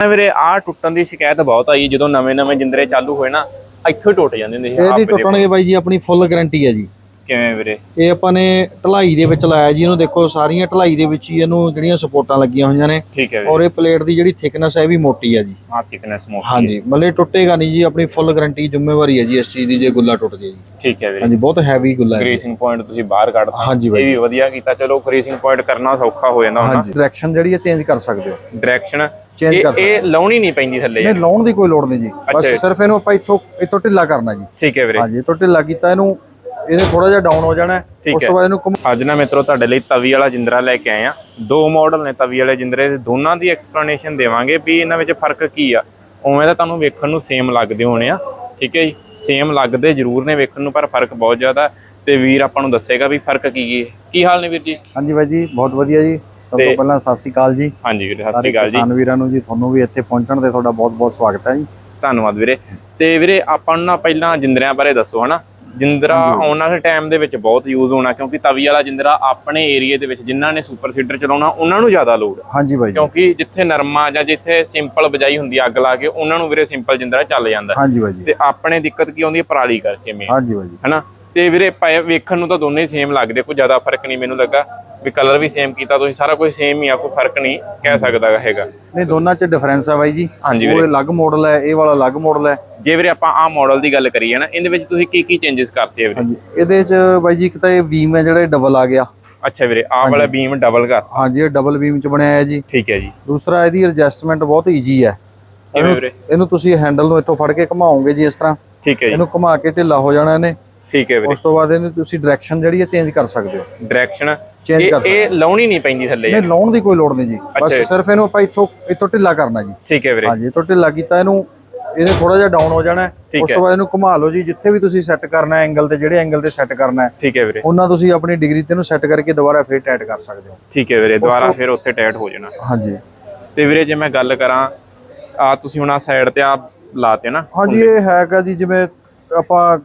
ਵੀਰੇ ਆ ਟੁੱਟਣ ਦੀ ਸ਼ਿਕਾਇਤ ਬਹੁਤ ਆਈ ਜਦੋਂ ਨਵੇਂ ਨਵੇਂ ਜਿੰਦਰੇ ਚਾਲੂ ਹੋਏ ਨਾ ਇੱਥੋਂ ਹੀ ਟੁੱਟ ਜਾਂਦੇ ਹੁੰਦੇ ਸੀ ਇਹ ਦੇਖੋ। ਟੁੱਟਣਗੇ ਬਾਈ ਜੀ ਆਪਣੀ ਫੁੱਲ ਗਾਰੰਟੀ ਹੈ ਜੀ ਕਿਵੇਂ ਵੀਰੇ? ਇਹ ਆਪਾਂ ਨੇ ਢਲਾਈ ਦੇ ਵਿੱਚ ਲਾਇਆ ਜੀ ਇਹਨੂੰ ਦੇਖੋ ਸਾਰੀਆਂ ਢਲਾਈ ਦੇ ਵਿੱਚ ਹੀ ਇਹਨੂੰ ਜਿਹੜੀਆਂ ਸਪੋਰਟਾਂ ਲੱਗੀਆਂ ਹੋਈਆਂ ਨੇ। ਠੀਕ ਹੈ ਔਰ ਇਹ ਪਲੇਟ ਦੀ ਜਿਹੜੀ ਥਿਕਨੈਸ ਹੈ ਵੀ ਮੋਟੀ ਹੈ ਜੀ। ਆ ਥਿਕਨੈਸ ਮੋਟੀ ਹਾਂਜੀ ਇਹ ਟੁੱਟੇਗਾ ਨਹੀਂ ਜੀ ਆਪਣੀ ਫੁੱਲ ਗਾਰੰਟੀ ਜ਼ਿੰਮੇਵਾਰੀ ਹੈ ਜੀ ਇਸ ਚੀਜ਼ ਦੀ ਜੇ ਗੁੱਲਾ ਟੁੱਟ ਜੇ ਜੀ। ਠੀਕ ਹੈ ਵੀਰੇ। ਹਾਂਜੀ ਬਹੁਤ ਹੈਵੀ ਗੁੱਲਾ ਹੈ। ਗ੍ਰੇਸਿੰਗ ਪੁਆਇੰਟ ਤੁਸੀਂ ਬਾਹਰ ਕੱਢਤਾ ਹਾਂਜੀ ਇਹ ਵੀ ਵਧੀਆ ਕੀਤਾ। ਚਲੋ ਗ੍ਰੇਸਿੰਗ ਪੁਆਇੰਟ ਕਰਨਾ ਸੌਖਾ ਹੋ ਜਾਂਦਾ ਹਾਂਜੀ ਡਾਇਰੈਕਸ਼ਨ ਜਿਹੜੀ ਹੈ ਚੇਂਜ ਕਰ ਸਕਦੇ ਹੋ। ਡਾਇਰੈਕਸ਼ਨ Change ਕਰ ਇਹ ਇਹ ਲਾਉਣੀ ਨਹੀਂ ਪੈਂਦੀ ਥੱਲੇ। ਨਹੀਂ ਲਾਉਣ ਦੀ ਕੋਈ ਲੋੜ ਨਹੀਂ ਜੀ। ਬਸ। ਸਿਰਫ ਇਹਨੂੰ ਆਪਾਂ ਇੱਥੋਂ ਇੱਥੋਂ ਢਿੱਲਾ ਕਰਨਾ ਜੀ। ਠੀਕ ਹੈ ਵੀਰੇ। ਹਾਂਜੀ ਇੱਥੋਂ ਢਿੱਲਾ ਕੀਤਾ ਇਹਨੂੰ ਇਹਨੇ ਥੋੜਾ ਜਿਹਾ ਡਾਊਨ ਹੋ ਜਾਣਾ ਉਸ ਤੋਂ ਬਾਅਦ ਇਹਨੂੰ ਅੱਜ ਨਾ ਮਿੱਤਰੋ ਤੁਹਾਡੇ ਲਈ ਤਵੀ ਵਾਲਾ ਜਿੰਦਰਾ ਲੈ ਕੇ ਆਏ ਆ ਦੋ ਮਾਡਲ ਨੇ ਤਵੀ ਵਾਲੇ ਜਿੰਦਰੇ ਦੇ ਦੋਨਾਂ ਦੀ ਐਕਸਪਲੇਨੇਸ਼ਨ ਦੇਵਾਂਗੇ ਵੀ ਇਹਨਾਂ ਵਿੱਚ ਫ਼ਰਕ ਕੀ ਆ। ਉਵੇਂ ਤਾਂ ਤੁਹਾਨੂੰ ਵੇਖਣ ਨੂੰ ਸੇਮ ਲੱਗਦੇ ਹੋਣੇ ਆ। ਠੀਕ ਹੈ ਜੀ? ਸੇਮ ਲੱਗਦੇ ਜ਼ਰੂਰ ਨੇ ਵੇਖਣ ਨੂੰ ਪਰ ਫ਼ਰਕ ਬਹੁਤ ਜ਼ਿਆਦਾ। ਤੇ ਵੀਰ ਆਪਾਂ ਨੂੰ ਦੱਸੇਗਾ ਵੀ ਫ਼ਰਕ ਕੀ ਹੈ। ਕੀ ਹਾਲ ਨੇ ਵੀਰ ਜੀ? ਹਾਂਜੀ ਬਾਈ ਜੀ ਬਹੁਤ ਵਧੀਆ ਜੀ। ਸਭ ਤੇ- ਪਹਿਲਾਂ ਸਤਿ ਸ਼੍ਰੀ ਅਕਾਲ ਜੀ। ਹਾਂਜੀ ਵੀਰੇ ਸਤਿ ਸਾਰੇ ਸ਼੍ਰੀ ਅਕਾਲ ਜੀ। ਕਿਸਾਨ ਵੀਰਾਂ ਨੂੰ ਜੀ ਤੁਹਾਨੂੰ ਵੀ ਇੱਥੇ ਪਹੁੰਚਣ ਤੇ ਤੁਹਾਡਾ ਬਹੁਤ ਬਹੁਤ ਸਵਾਗਤ ਹੈ ਜੀ। ਧੰਨਵਾਦ ਵੀਰੇ। ਤੇ ਵੀਰੇ ਆਪਾਂ ਨੂੰ ਨਾ ਪਹਿਲਾਂ ਜਿੰਦਰਿਆਂ ਬਾਰੇ ਦੱਸੋ ਹਨਾ? ਜਿੰਦਰਾ ਆਉਣ ਵਾਲੇ ਟਾਈਮ ਦੇ ਵਿੱਚ ਬਹੁਤ ਯੂਜ਼ ਹੋਣਾ ਕਿਉਂਕਿ ਤਵੀ ਵਾਲਾ ਜਿੰਦਰਾ ਆਪਣੇ ਏਰੀਆ ਦੇ ਵਿੱਚ ਜਿਨ੍ਹਾਂ ਨੇ ਸੁਪਰ ਸੀਡਰ ਚਲਾਉਣਾ ਉਹਨਾਂ ਨੂੰ ਜ਼ਿਆਦਾ ਲੋੜ ਹੈ ਹਾਂਜੀ ਬਾਈ ਕਿਉਂਕਿ ਜਿੱਥੇ ਨਰਮਾ ਜਾਂ ਜਿੱਥੇ ਸਿੰਪਲ ਬਜਾਈ ਹੁੰਦੀ ਅੱਗ ਲਾ ਕੇ ਉਹਨਾਂ ਨੂੰ ਵੀਰੇ ਸਿੰਪਲ ਜਿੰਦਰਾ ਚੱਲ ਜਾਂਦਾ। ਹਾਂਜੀ ਬਾਈ ਤੇ ਆਪਣੇ ਦਿੱਕਤ ਕੀ ਆਉਂਦੀ ਹੈ ਪਰਾਲੀ ਕਰਕੇ ਮੇਨ ਹਾਂਜੀ ਬਾਈ ਹਨਾ? ਤੇ ਵੀਰੇ ਵੇਖਣ ਨੂੰ ਤਾਂ ਦੋਨੇ ਸੇਮ ਲੱਗਦੇ ਕੋਈ ਜ਼ਿਆਦਾ ਫ਼ਰਕ ਨਹੀਂ ਮੈਨੂੰ ਲੱਗਾ। ਵੀ ਕਲਰ ਵੀ ਸੇਮ ਕੀਤਾ ਤੁਸੀਂ ਸਾਰਾ ਕੁਝ ਸੇਮ ਹੀ ਆ ਕੋਈ ਫ਼ਰਕ ਨਹੀਂ ਕਹਿ ਸਕਦਾ ਹੈਗਾ। ਨਹੀਂ ਦੋਨਾਂ 'ਚ ਡਿਫਰੈਂਸ ਆ ਬਾਈ ਜੀ। ਉਹ ਅਲੱਗ ਮਾਡਲ ਹੈ ਇਹ ਵਾਲਾ ਅਲੱਗ ਮਾਡਲ ਹੈ। ਜੇ ਵੀਰੇ ਆਪਾਂ ਆਹ ਮਾਡਲ ਦੀ ਗੱਲ ਕਰੀਏ ਨਾ ਇਹਦੇ ਵਿੱਚ ਤੁਸੀਂ ਕੀ ਕੀ ਚੇਂਜਸ ਕਰਤੇ ਆ ਵੀਰੇ? ਹਾਂਜੀ ਇਹਦੇ 'ਚ ਬਾਈ ਜੀ ਇੱਕ ਤਾਂ ਇਹ ਬੀਮ ਹੈ ਜਿਹੜਾ ਡਬਲ ਆ ਗਿਆ। ਅੱਛਾ ਵੀਰੇ ਆਹ ਵਾਲਾ ਬੀਮ ਡਬਲ ਕਰ। ਹਾਂਜੀ ਇਹ ਡਬਲ ਬੀਮ 'ਚ ਬਣਿਆ ਹੈ ਜੀ। ਠੀਕ ਹੈ ਜੀ। ਦੂਸਰਾ ਇਹਦੀ ਐਡਜਸਟਮੈਂਟ ਬਹੁਤ ਈਜ਼ੀ ਹੈ। ਕਿਵੇਂ ਵੀਰੇ? ਇਹਨੂੰ ਤੁਸੀਂ ਹੈਂਡਲ ਨੂੰ ਇੱਥੋਂ ਫੜ ਕੇ ਘੁਮਾਓਗੇ ਜੀ ਇਸ ਤਰ੍ਹਾਂ। ਠੀਕ ਹੈ ਜੀ। ਇਹਨੂੰ ਘੁਮਾ ਕੇ ਢਿੱਲਾ ਹੋ ਜਾਣਾ ਇਹਨੇ। ਠੀਕ ਹੈ ਵੀਰੇ। ਉਸ ਤੋਂ ਬਾਅਦ ਇਹਨੂੰ ਤੁਸੀਂ ਡਾਇਰੈਕਸ਼ਨ ਜਿਹੜੀ ਹੈ ਚੇਂਜ ਕਰ ਸਕਦੇ ਹੋ। ਡਾਇਰੈਕਸ਼ਨ Change ਕਰ ਇਹ ਇਹ ਲਾਉਣੀ ਨਹੀਂ ਪੈਂਦੀ ਥੱਲੇ ਨਹੀਂ ਲਾਉਣ ਦੀ ਕੋਈ ਲੋੜ ਨਹੀਂ ਜੀ। ਬਸ। ਸਿਰਫ ਇਹਨੂੰ ਆਪਾਂ ਇੱਥੋਂ ਇੱਥੋਂ ਢਿੱਲਾ ਕਰਨਾ ਜੀ। ਠੀਕ ਹੈ ਵੀਰੇ। ਹਾਂਜੀ ਇੱਥੋਂ ਢਿੱਲਾ ਕੀਤਾ ਇਹਨੂੰ ਇਹਨੇ ਥੋੜਾ ਜਿਹਾ ਡਾਊਨ ਹੋ ਜਾਣਾ ਉਸ ਤੋਂ ਬਾਅਦ ਇਹਨੂੰ ਘੁਮਾ ਲਓ ਜੀ ਜਿੱਥੇ ਵੀ ਤੁਸੀਂ ਸੈੱਟ ਕਰਨਾ ਹੈ ਐਂਗਲ ਤੇ ਜਿਹੜੇ ਐਂਗਲ ਤੇ ਸੈੱਟ ਕਰਨਾ ਹੈ ਠੀਕ ਹੈ ਵੀਰੇ। ਉਹਨਾਂ ਤੁਸੀਂ ਆਪਣੀ ਡਿਗਰੀ ਤੇ ਇਹਨੂੰ ਸੈੱਟ ਕਰਕੇ ਦੁਬਾਰਾ ਫੇਰ ਟਾਈਟ ਕਰ ਸਕਦੇ ਹੋ। ਠੀਕ ਹੈ ਵੀਰੇ ਦੁਬਾਰਾ ਫਿਰ ਉੱਥੇ ਟਾਈਟ ਹੋ ਜਾਣਾ। ਹਾਂਜੀ। ਤੇ ਵੀਰੇ ਜੇ ਮੈਂ ਗੱਲ ਕਰਾਂ ਆ ਤੁਸੀਂ ਹੁਣ ਆ ਸਾਈਡ ਤੇ ਆ ਲਾਤੇ ਨਾ ਹਾਂਜੀ ਇਹ ਹੈਗਾ ਜੀ ਜਿਵੇਂ ਆਪਾਂ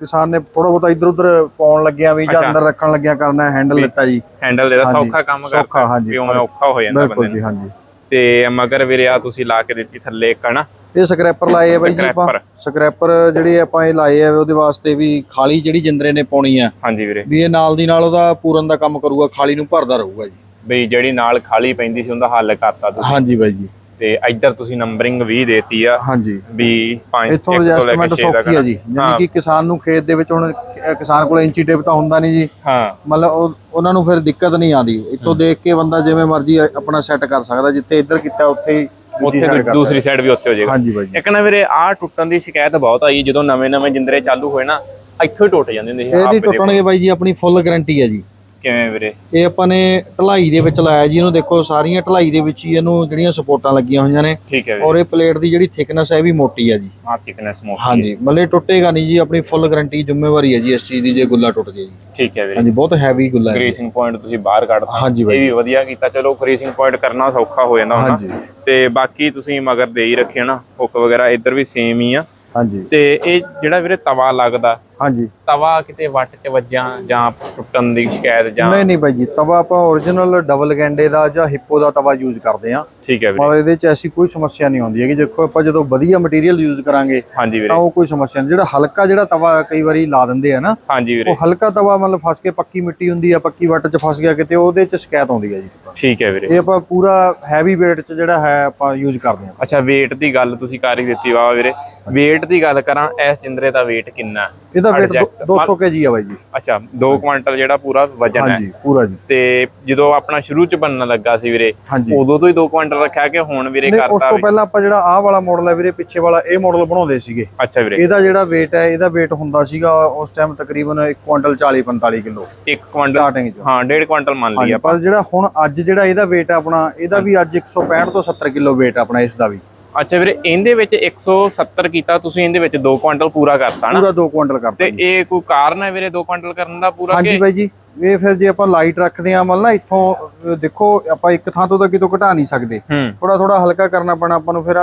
ਕਿਸਾਨ ਨੇ ਥੋੜਾ ਬਹੁਤਾ ਇੱਧਰ ਉੱਧਰ ਪਾਉਣ ਲੱਗਿਆ ਵੀ ਜਾਂ। ਅੰਦਰ ਰੱਖਣ ਲੱਗਿਆ ਕਰਨਾ ਹੈਂਡਲ ਲਿੱਤਾ ਜੀ। ਹੈਂਡਲ ਦੇ ਹਾਂਜੀ, ਸੌਖਾ ਕੰਮ ਸੌਖਾ, ਕਰਦਾ ਹਾਂਜੀ। ਵੀ ਉਵੇਂ ਔਖਾ ਹੋ ਜਾਂਦਾ ਬੰਦੇ ਨੂੰ। ਜੀ ਹਾਂਜੀ। ਤੇ ਮਗਰ ਵੀਰੇ ਆ ਤੁਸੀਂ ਲਾ ਕੇ ਦਿੱਤੀ ਥੱਲੇ ਹਨਾ? ਇਹ ਸਕ੍ਰੈਪਰ ਲਾਏ ਆ ਬਾਈ ਜੀ ਆਪਾਂ। ਸਕ੍ਰੈਪਰ ਜਿਹੜੇ ਆਪਾਂ ਇਹ ਲਾਏ ਆ ਉਹਦੇ ਵਾਸਤੇ ਵੀ ਖਾਲੀ ਜਿਹੜੀ ਜਿੰਦਰੇ ਨੇ ਪਾਉਣੀ ਆ ਹਾਂਜੀ ਵੀਰੇ। ਵੀ ਇਹ ਨਾਲ ਦੀ ਨਾਲ ਉਹਦਾ ਪੂਰਨ ਦਾ ਕੰਮ ਕਰੂਗਾ ਖਾਲੀ ਨੂੰ ਭਰਦਾ ਰਹੂਗਾ ਜੀ। ਬਈ ਜਿਹੜੀ ਨਾਲ ਖਾਲੀ ਪੈਂਦੀ ਸੀ ਉਹਦਾ ਹੱਲ ਕਰਤਾ ਤੁਸੀਂ। ਹਾਂਜੀ ਬਾਈ ਜੀ। ਤੇ ਇੱਧਰ ਤੁਸੀਂ ਨੰਬਰਿੰਗ 20 ਦੇਤੀ ਆ ਹਾਂਜੀ। ਵੀ 5 ਇੱਥੋਂ ਐਡਜਸਟਮੈਂਟ ਸੌਖੀ ਆ ਜੀ। ਯਾਨੀ ਕਿ ਕਿਸਾਨ ਨੂੰ ਖੇਤ ਦੇ ਵਿੱਚ ਹੁਣ ਕਿਸਾਨ ਕੋਲ ਇੰਚੀ ਟੇਪ ਤਾਂ ਹੁੰਦਾ ਨਹੀਂ ਜੀ। ਹਾਂ। ਮਤਲਬ ਉਹ- ਉਹਨਾਂ ਨੂੰ ਫਿਰ ਦਿੱਕਤ ਨਹੀਂ ਆਉਂਦੀ। ਇੱਥੋਂ ਦੇਖ ਕੇ ਬੰਦਾ ਜਿਵੇਂ ਮਰਜ਼ੀ ਆਪਣਾ ਸੈੱਟ ਕਰ ਸਕਦਾ। ਜਿੱਥੇ ਇੱਧਰ ਕੀਤਾ ਉੱਥੇ ਹੀ ਉੱਥੇ ਦੂਸਰੀ ਸਾਈਡ ਵੀ ਉੱਥੇ ਹੋ। ਜਾਏਗਾ। ਹਾਂਜੀ ਬਾਈ ਇੱਕ ਨਾ ਵੀਰੇ ਆ ਟੁੱਟਣ ਦੀ ਸ਼ਿਕਾਇਤ ਬਹੁਤ ਆਈ। ਜਦੋਂ ਨਵੇਂ ਨਵੇਂ ਜਿੰਦਰੇ ਚਾਲੂ ਹੋਏ ਨਾ ਇੱਥੋਂ ਹੀ ਟੁੱਟ ਜਾਂਦੇ ਹੁੰਦੇ ਸੀ ਇਹ ਨਹੀਂ। ਟੁੱਟਣਗੇ ਬਾਈ ਜੀ ਆਪਣੀ ਫੁੱਲ ਗਾਰੰਟੀ ਹੈ ਜੀ। ਕਿਵੇਂ ਵੀਰੇ? ਇਹ ਆਪਾਂ ਨੇ ਢਲਾਈ ਦੇ ਵਿੱਚ ਲਾਇਆ ਜੀ ਇਹਨੂੰ ਦੇਖੋ ਸਾਰੀਆਂ ਢਲਾਈ ਦੇ ਵਿੱਚ ਹੀ ਇਹਨੂੰ ਜਿਹੜੀਆਂ ਸਪੋਰਟਾਂ ਲੱਗੀਆਂ ਹੋਈਆਂ ਨੇ। ਠੀਕ ਹੈ ਔਰ ਇਹ ਪਲੇਟ ਦੀ ਜਿਹੜੀ ਥਿਕਨੈਸ ਹੈ ਇਹ ਵੀ ਮੋਟੀ ਹੈ ਜੀ। ਆ ਥਿਕਨੈਸ ਮੋਟੀ ਹਾਂਜੀ ਇਹ ਟੁੱਟੇਗਾ ਨਹੀਂ ਜੀ ਆਪਣੀ ਫੁੱਲ ਗਾਰੰਟੀ ਜ਼ਿੰਮੇਵਾਰੀ ਹੈ ਜੀ ਇਸ ਚੀਜ਼ ਦੀ ਜੇ ਗੁੱਲਾ ਟੁੱਟ ਜੇ ਜੀ। ਠੀਕ ਹੈ ਵੀਰੇ। ਹਾਂਜੀ ਬਹੁਤ ਹੈਵੀ ਗੁੱਲਾ ਹੈ। ਗ੍ਰੇਸਿੰਗ ਪੁਆਇੰਟ ਤੁਸੀਂ ਬਾਹਰ ਕੱਢਤਾ ਹਾਂਜੀ ਇਹ ਵੀ ਵਧੀਆ ਕੀਤਾ। ਚਲੋ ਗ੍ਰੇਸਿੰਗ ਪੁਆਇੰਟ ਕਰਨਾ ਸੌਖਾ ਹੋ ਜਾਂਦਾ ਹੁੰਦਾ ਤੇ ਬਾਕੀ ਤੁਸੀਂ ਮਗਰ ਦੇ ਹੀ ਰੱਖੇ ਨਾ। ਹੁੱਕ ਵਗੈਰਾ ਇੱਧਰ ਵੀ ਸੇਮ ਹੀ ਆ। ਹਾਂਜੀ। ਤੇ ਇਹ ਜਿਹੜਾ ਵੀਰੇ ਤਵਾ ਲੱਗਦਾ ਹਾਂਜੀ। ਤਵਾ ਕਿਤੇ ਵੱਟ ਚ ਵੱਜਾਂ ਜਾਂ ਟੁੱਟਣ ਦੀ ਸ਼ਿਕਾਇਤ ਜਾਂ ਨਹੀਂ ਨਹੀਂ ਬਾਈ ਜੀ ਤਵਾ ਆਪਾਂ origignal ਡਬਲ ਗੈਂਡੇ ਦਾ ਜਾਂ ਹਿੱਪੋ ਦਾ ਤਵਾ ਯੂਜ਼ ਕਰਦੇ ਆ ਠੀਕ ਹੈ ਵੀਰੇ। ਮਤਲਬ ਇਹਦੇ ਚ ਐਸੀ ਕੋਈ ਸਮੱਸਿਆ ਨਹੀਂ ਆਉਂਦੀ ਹੈਗੀ। ਦੇਖੋ ਆਪਾਂ ਜਦੋਂ ਵਧੀਆ ਮਟੀਰੀਅਲ ਯੂਜ਼ ਕਰਾਂਗੇ ਹਾਂਜੀ ਵੀਰੇ। ਤਾਂ ਉਹ ਕੋਈ ਸਮੱਸਿਆ ਨਹੀਂ। ਜਿਹੜਾ ਹਲਕਾ ਜਿਹੜਾ ਤਵਾ ਕਈ ਵਾਰੀ ਲਾ ਦਿੰਦੇ ਆ ਨਾ ਹਾਂਜੀ ਵੀਰੇ। ਉਹ ਹਲਕਾ ਤਵਾ ਮਤਲਬ ਫਸ ਕੇ ਪੱਕੀ ਮਿੱਟੀ ਹੁੰਦੀ ਆ ਪੱਕੀ ਵੱਟ ਚ ਫਸ ਗਿਆ ਕਿਤੇ ਉਹਦੇ ਚ ਸ਼ਿਕਾਇਤ ਆਉਂਦੀ ਹੈ ਜੀ। ਠੀਕ ਹੈ ਵੀਰੇ। ਇਹ ਆਪਾਂ ਪੂਰਾ ਹੈਵੀ weight ਚ ਜਿਹੜਾ ਹੈ ਆਪਾਂ ਯੂਜ਼ ਕਰਦੇ ਆ ਅੱਛਾ weight ਦੀ ਗੱਲ ਤੁਸੀਂ ਕਰ ਹੀ ਦਿੱਤੀ ਵਾ ਵੀਰੇ। Weight ਦੀ ਗੱਲ ਕਰਾਂ ਇਸ ਜਿੰਦਰੇ ਦਾ weight ਕਿੰਨਾ? ਇਹਦਾ weight Exact, 200 kg ਆ ਬਾਈ ਜੀ। ਅੱਛਾ 2 ਕੁਆਂਟਲ ਜਿਹੜਾ ਪੂਰਾ ਵਜਨ ਹੈ। ਹਾਂਜੀ ਪੂਰਾ ਜੀ। ਤੇ ਜਦੋਂ ਆਪਣਾ ਸ਼ੁਰੂ ਚ ਬਣਨ ਲੱਗਾ ਸੀ ਵੀਰੇ ਉਦੋਂ ਤੋਂ ਹੀ 2 ਕੁਆਂਟਲ ਰੱਖਿਆ ਕਿ ਹੁਣ ਵੀਰੇ ਨਹੀਂ ਉਸ ਕਰਤਾ ਤੋਂ ਪਹਿਲਾਂ ਆਪਾਂ ਜਿਹੜਾ ਆਹ ਵਾਲਾ ਮਾਡਲ ਹੈ ਵੀਰੇ ਪਿੱਛੇ ਵਾਲਾ ਇਹ ਮਾਡਲ ਬਣਾਉਂਦੇ ਸੀਗੇ। ਅੱਛਾ ਵੀਰੇ। ਇਹਦਾ ਜਿਹੜਾ weight ਹੈ ਇਹਦਾ weight ਹੁੰਦਾ ਸੀਗਾ ਉਸ ਟਾਈਮ ਤਕਰੀਬਨ 1 ਕੁਇੰਟਲ 40 45 ਕਿਲੋ। 1 ਕੁਆਂਟਲ ਸਟਾਰਟਿੰਗ ਚ। ਹਾਂ 1.5 ਕੁਆਂਟਲ ਮੰਨ ਹਾਂਜੀ ਲਈਏ ਪਰ ਜਿਹੜਾ ਹੁਣ ਅੱਜ ਜਿਹੜਾ ਇਹਦਾ weight ਆਪਣਾ ਇਹਦਾ ਵੀ ਅੱਜ 165 ਤੋਂ 70 ਕਿਲੋ weight ਹੈ ਆਪਣਾ ਇਸ ਦਾ ਵੀ। ਅੱਛਾ ਵੀਰੇ ਇਹਦੇ ਵਿੱਚ 170 ਕੀਤਾ ਤੁਸੀਂ ਇਹਦੇ ਵਿੱਚ 2 ਕੁਆਂਟਲ ਪੂਰਾ ਕਰਤਾ ਨਾ। ਪੂਰਾ 2 ਕੁਇੰਟਲ ਕਰਤਾ ਤੇ ਇਹ ਕੋਈ ਕਾਰਨ ਹੈ ਵੀਰੇ 2 ਕੁਆਂਟਲ ਕਰਨ ਦਾ ਪੂਰਾ ਹਾਂਜੀ ਬਾਈ ਜੀ ਇਹ ਫਿਰ ਜੇ ਆਪਾਂ ਲਾਈਟ ਰੱਖਦੇ ਆ ਮਤਲਬ ਨਾ ਇੱਥੋਂ ਦੇਖੋ ਆਪਾਂ ਇੱਕ ਥਾਂ ਤੋਂ ਤਾਂ ਕਿਤੋਂ ਘਟਾ ਨਹੀਂ ਸਕਦੇ। ਥੋੜਾ ਥੋੜਾ ਹਲਕਾ ਕਰਨਾ ਪੈਣਾ ਆਪਾਂ ਨੂੰ ਫਿਰ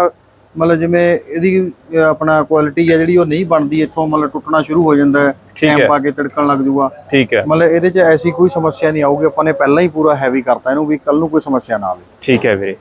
ਮਤਲਬ ਜਿਵੇਂ ਇਹਦੀ ਆਪਣਾ ਕੁਆਲਿਟੀ ਹੈ ਜਿਹੜੀ ਉਹ ਨਹੀਂ ਬਣਦੀ ਇੱਥੋਂ ਮਤਲਬ ਟੁੱਟਣਾ ਸ਼ੁਰੂ ਹੋ ਜਾਂਦਾ ਹੈ। ਟਾਈਮ ਪਾ ਕੇ ਤਿੜਕਣ ਲੱਗ ਜੂਗਾ। ਠੀਕ ਹੈ। ਮਤਲਬ ਇਹਦੇ 'ਚ ਐਸੀ ਕੋਈ ਸਮੱਸਿਆ ਨਹੀਂ ਆਊਗੀ ਆਪਾਂ ਨੇ ਪਹਿਲਾਂ ਹੀ ਪੂਰਾ ਹੈਵੀ ਕਰਤਾ ਇਹਨੂੰ ਵੀ ਕੱਲ ਨੂੰ ਕੋਈ ਸਮੱਸਿਆ ਨਾ ਆਵੇ। ਠੀਕ ਹੈ ਵੀਰੇ।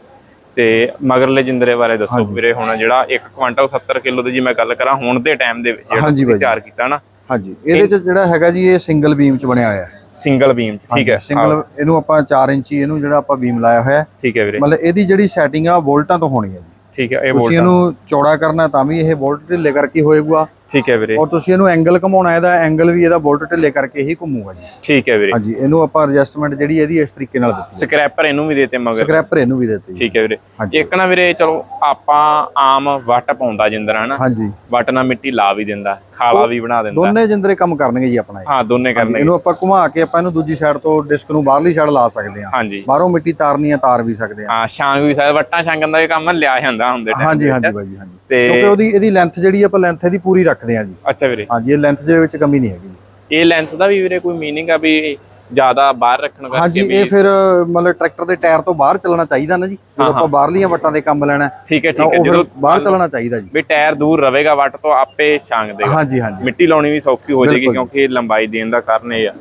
ਤੇ ਮਗਰਲੇ ਜਿੰਦਰੇ ਬਾਰੇ ਦੱਸੋ ਵੀਰੇ ਹੁਣ ਜਿਹੜਾ 1 ਕੁਆਂਟਲ 70 ਕਿਲੋ ਦੀ ਜੀ ਮੈਂ ਗੱਲ ਕਰਾਂ ਹੁਣ ਦੇ ਟਾਈਮ ਦੇ ਵਿੱਚ ਜਿਹੜਾ ਤੁਸੀਂ। ਤਿਆਰ ਕੀਤਾ ਨਾ। ਹਾਂਜੀ ਇਹਦੇ ਚ ਜਿਹੜਾ ਹੈਗਾ ਜੀ ਇਹ ਸਿੰਗਲ ਬੀਮ ਚ ਬਣਿਆ ਹੋਇਆ ਹੈ। ਸਿੰਗਲ ਬੀਮ ਠੀਕ ਹੈ। ਸਿੰਗਲ ਇਹਨੂੰ ਆਪਾਂ 4 ਇੰਚੀ ਇਹਨੂੰ ਜਿਹੜਾ ਆਪਾਂ ਬੀਮ ਲਾਇਆ ਹੋਇਆ ਠੀਕ ਹੈ ਵੀਰੇ। ਮਤਲਬ ਇਹਦੀ ਜਿਹੜੀ ਸੈਟਿੰਗ ਆ ਵੋਲਟਾਂ ਤੋਂ ਹੋਣੀ ਹੈ ਜੀ। ਠੀਕ ਹੈ ਇਹ ਤੁਸੀਂ ਬੋਲ ਇਹਨੂੰ ਚੌੜਾ ਕਰਨਾ ਤਾਂ ਵੀ ਇਹ ਵੋਲਟ ਢਿੱਲੇ ਕਰਕੇ ਹੋਏਗਾ। ਠੀਕ ਹੈ ਵੀਰੇ। ਔਰ ਤੁਸੀਂ ਇਹਨੂੰ ਐਂਗਲ ਘਮਾਉਣਾ ਇਹਦਾ ਐਂਗਲ ਵੀ ਇਹਦਾ ਵੋਲਟ ਢਿੱਲੇ ਕਰਕੇ ਹੀ ਘੁੰਮੂਗਾ ਜੀ। ਠੀਕ ਹੈ ਵੀਰੇ। ਹਾਂਜੀ ਇਹਨੂੰ ਆਪਾਂ ਐਡਜਸਟਮੈਂਟ ਜਿਹੜੀ ਇਹਦੀ ਇਸ ਤਰੀਕੇ ਨਾਲ ਦਿੱਤੀ। ਸਕ੍ਰੈਪਰ ਇਹਨੂੰ ਵੀ ਦੇਤੇ ਮਗਰ। ਸਕ੍ਰੈਪਰ ਇਹਨੂੰ ਵੀ ਦਿੱਤੀ। ਠੀਕ ਹੈ ਵੀਰੇ। ਇੱਕ ਨਾ ਵੀਰੇ ਚਲੋ ਆਪਾਂ ਆਮ ਵੱਟ ਪਾਉਂਦਾ ਜਿੰਦਰਾ ਹਨਾ? ਹਾਂਜੀ। ਵੱਟ ਨਾਲ ਮਿੱਟੀ ਲਾ ਵੀ ਦਿੰਦਾ। ਖਾਲਾ ਵੀ ਬਣਾ ਦਿੰਦਾ। ਦੋਨੇ ਜਿੰਦਰੇ ਕੰਮ ਕਰਨਗੇ ਜੀ ਆਪਣਾ। ਹਾਂ ਦੋਨੇ ਕਰਨੇ ਇਹਨੂੰ ਆਪਾਂ ਘੁਮਾ ਕੇ ਆਪਾਂ ਇਹਨੂੰ ਦੂਜੀ ਸਾਈਡ ਤੋਂ ਡਿਸਕ ਨੂੰ ਬਾਹਰਲੀ ਸਾਈਡ ਲਾ ਸਕਦੇ ਹਾਂ। ਹਾਂਜੀ। ਬਾਹਰੋਂ ਮਿੱਟੀ ਤਾਰਨੀ ਆ ਤਾਰ ਵੀ ਸਕਦੇ ਹਾਂ। ਹਾਂ ਛਾਂਗ ਵੀ ਸਾਰੇ ਵੱਟਾਂ ਛਾਂਗਣ ਦਾ ਇਹ ਕੰਮ ਲਿਆ ਜਾਂਦਾ ਹੁੰਦੇ time ਹਾਂਜੀ ਹਾਂਜੀ। ਬਾਈ ਜੀ ਹਾਂਜੀ। ਤੇ ਕਿਉਂਕਿ ਉਹਦੀ ਇਹਦੀ ਲੈਂਥ ਜਿਹੜੀ ਆਪਾਂ ਲੈਂਥ ਇਹਦੀ ਪੂਰੀ ਰੱਖਦੇ ਹਾਂ ਜੀ। ਅੱਛਾ ਵੀਰੇ। ਹਾਂਜੀ ਇਹ ਲੈਂਥ ਦੇ ਵਿੱਚ ਕਮੀ ਨਹੀਂ ਹੈਗੀ। ਇਹ ਲੈਂਥ ਦਾ ਵੀ ਵੀਰੇ ਕੋਈ ਮੀਨਿੰਗ ਆ ਵੀ ਜ਼ਿਆਦਾ ਬਾਹਰ ਰੱਖਣ ਹਾਂਜੀ ਕਰਕੇ ਇਹ ਫਿਰ ਮਤਲਬ ਟਰੈਕਟਰ ਦੇ ਟਾਇਰ ਤੋਂ ਬਾਹਰ ਚੱਲਣਾ ਚਾਹੀਦਾ ਨਾ ਜੀ। ਜਦੋਂ ਆਪਾਂ ਬਾਹਰਲੀਆਂ ਵੱਟਾਂ ਦੇ ਕੰਮ ਲੈਣਾ ਠੀਕ ਹੈ ਠੀਕ ਹੈ ਜਦੋਂ ਬਾਹਰ ਚੱਲਣਾ ਚਾਹੀਦਾ ਜੀ। ਵੀ ਟਾਇਰ ਦੂਰ ਰਵੇਗਾ ਵੱਟ ਤੋਂ ਆਪੇ ਛਾਂਗ ਦੇਗਾ। ਹਾਂਜੀ ਹਾਂਜੀ। ਮਿੱਟੀ ਲਾਉਣੀ ਵੀ ਸੌਖੀ ਹੋ ਜਾਏਗੀ। ਕਿਉਂਕਿ ਇਹ ਲੰਬਾਈ ਦੇਣ ਦਾ ਕਾਰਨ ਇਹ ਆ।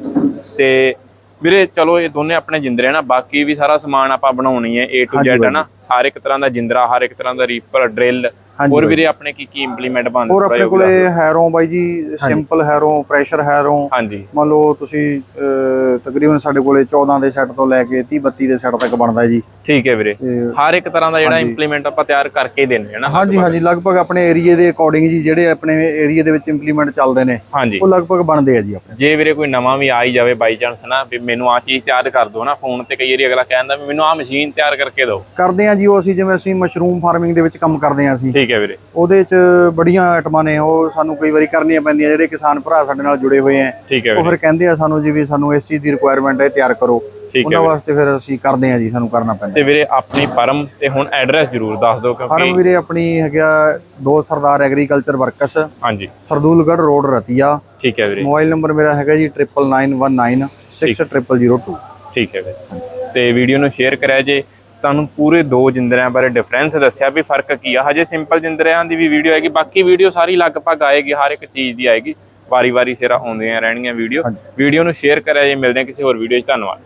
ਤੇ ਵੀਰੇ ਚਲੋ ਇਹ ਦੋਨੇ ਆਪਣੇ ਜਿੰਦਰੇ ਆ ਨਾ ਬਾਕੀ ਵੀ ਸਾਰਾ ਸਮਾਨ ਆਪਾਂ ਬਣਾਉਣੀ ਹੈ A to ਹਾਂਜੀ Z ਹੈ ਨਾ। ਸਾਰੇ ਇੱਕ ਤਰ੍ਹਾਂ ਦਾ ਜਿੰਦਰਾ ਹਰ ਇੱਕ ਤਰ੍ਹਾਂ ਦਾ ਰੀਪਰ ਡਰਿਲ ਹਾਂਜੀ ਹੋਰ ਵੀਰੇ ਆਪਣੇ ਕੀ ਕੀ ਇੰਪਲੀਮੈਂਟ ਬਣਦੇ ਹੋਰ ਆਪਣੇ ਕੋਲੇ ਹੈਰੋ ਬਾਈ ਜੀ ਸਿੰਪਲ ਹੈਰੋ ਪ੍ਰੈਸ਼ਰ ਹੈਰੋ। ਹਾਂਜੀ। ਮੰਨ ਲਓ ਤੁਸੀਂ ਤਕਰੀਬਨ ਸਾਡੇ ਕੋਲੇ 14 ਦੇ ਸੈੱਟ ਤੋਂ ਲੈ ਕੇ 30 32 ਦੇ ਸੈੱਟ ਤੱਕ ਬਣਦਾ ਜੀ। ਠੀਕ ਹੈ ਵੀਰੇ। ਹਰ ਇੱਕ ਤਰ੍ਹਾਂ ਦਾ ਜਿਹੜਾ ਇੰਪਲੀਮੈਂਟ ਆਪਾਂ ਤਿਆਰ ਕਰਕੇ ਦੇਣੇ ਹੈ ਨਾ। ਹਾਂਜੀ ਹਾਂਜੀ। ਲਗਭਗ ਆਪਣੇ ਏਰੀਏ ਦੇ ਅਕੋਰਡਿੰਗ ਜੀ ਜਿਹੜੇ ਆਪਣੇ ਏਰੀਏ ਦੇ ਵਿੱਚ ਇੰਪਲੀਮੈਂਟ ਚੱਲਦੇ ਨੇ ਉਹ ਲਗਭਗ ਬਣਦੇ ਆ ਜੀ ਆਪਣੇ। ਜੇ ਵੀਰੇ ਕੋਈ ਨਵਾਂ ਵੀ ਆ ਹੀ ਜਾਵੇ ਬਾਈ ਚਾਂਸ ਨਾ ਵੀ ਮੈਨੂੰ ਆ ਚੀਜ਼ ਤਿਆਰ ਕਰ ਦਿਓ ਨਾ ਫੋਨ ਤੇ ਕਈ ਵਾਰੀ ਅਗਲਾ ਕਹਿੰਦਾ ਵੀ ਮੈਨੂੰ ਆ ਮਸ਼ੀਨ ਤਿਆਰ ਕਰਕੇ ਦਿਓ। ਕਰਦੇ ਆ ਜੀ ਉਹ ਅਸੀਂ ਜਿਵੇਂ ਅਸੀਂ ਮਸ਼ਰੂਮ ਫਾਰਮਿੰਗ ਦੇ ਵਿੱਚ ਕੰਮ ਕਰਦੇ ਆ ਅਸੀਂ। ਠੀਕ ਹੈ ਵੀਰੇ। ਉਹਦੇ 'ਚ ਬੜੀਆਂ ਆਈਟਮਾਂ ਨੇ ਉਹ ਸਾਨੂੰ ਕਈ ਵਾਰੀ ਕਰਨੀਆਂ ਪੈਂਦੀਆਂ ਜਿਹੜੇ ਕਿਸਾਨ ਭਰਾ ਸਾਡੇ ਨਾਲ ਜੁੜੇ ਹੋਏ ਆ ਠੀਕ ਹੈ ਉਹ ਫਿਰ ਕਹਿੰਦੇ ਆ ਸਾਨੂੰ ਜੀ ਵੀ ਸਾਨੂੰ ਇਸ ਚੀਜ਼ ਦੀ ਰਿਕੁਆਇਰਮੈਂਟ ਹੈ ਤਿਆਰ ਕਰੋ। ਉਹਨਾਂ ਵਾਸਤੇ ਫਿਰ ਅਸੀਂ ਕਰਦੇ ਆ ਜੀ ਸਾਨੂੰ ਕਰਨਾ ਪੈਂਦਾ। ਤੇ ਵੀਰੇ ਆਪਣੀ ਫਰਮ ਤੇ ਹੁਣ ਐਡਰੈਸ ਜ਼ਰੂਰ ਦੱਸ ਦਿਓ ਫਾਰਮ ਕਿਉਂਕਿ ਵੀਰੇ ਆਪਣੀ ਹੈਗਾ ਦੋ ਸਰਦਾਰ ਐਗਰੀਕਲਚਰ ਵਰਕਸ ਹਾਂਜੀ। ਸਰਦੂਲਗੜ੍ਹ ਰੋਡ ਰਤੀਆ। ਠੀਕ ਹੈ ਵੀਰੇ। ਮੋਬਾਈਲ ਨੰਬਰ ਮੇਰਾ ਹੈਗਾ ਜੀ 9919960002 ਠੀਕ। ਹੈ ਵੀਰੇ। ਤੇ ਵੀਡੀਓ ਨੂੰ ਸ਼ੇਅਰ ਕਰਿਆ ਜੇ ਤੁਹਾਨੂੰ ਪੂਰੇ ਦੋ ਜਿੰਦਰਿਆਂ ਬਾਰੇ ਡਿਫਰੈਂਸ ਦੱਸਿਆ ਵੀ ਫ਼ਰਕ ਕੀ ਆ। ਹਜੇ ਸਿੰਪਲ ਜਿੰਦਰਿਆਂ ਦੀ ਵੀ ਵੀਡੀਓ ਹੈਗੀ ਬਾਕੀ ਵੀਡੀਓ ਸਾਰੀ ਲਗਭਗ ਆਏਗੀ ਹਰ ਇੱਕ ਚੀਜ਼ ਦੀ ਆਏਗੀ। ਵਾਰੀ ਵਾਰੀ ਸਿਰ ਆਉਂਦੀਆਂ ਰਹਿਣਗੀਆਂ ਵੀਡੀਓ ਵੀਡੀਓ ਨੂੰ ਸ਼ੇਅਰ ਕਰਿਆ ਜੇ ਮਿਲਦੇ ਹਾਂ ਕਿਸੇ ਹੋਰ ਵੀਡੀਓ 'ਚ। ਧੰਨਵਾਦ।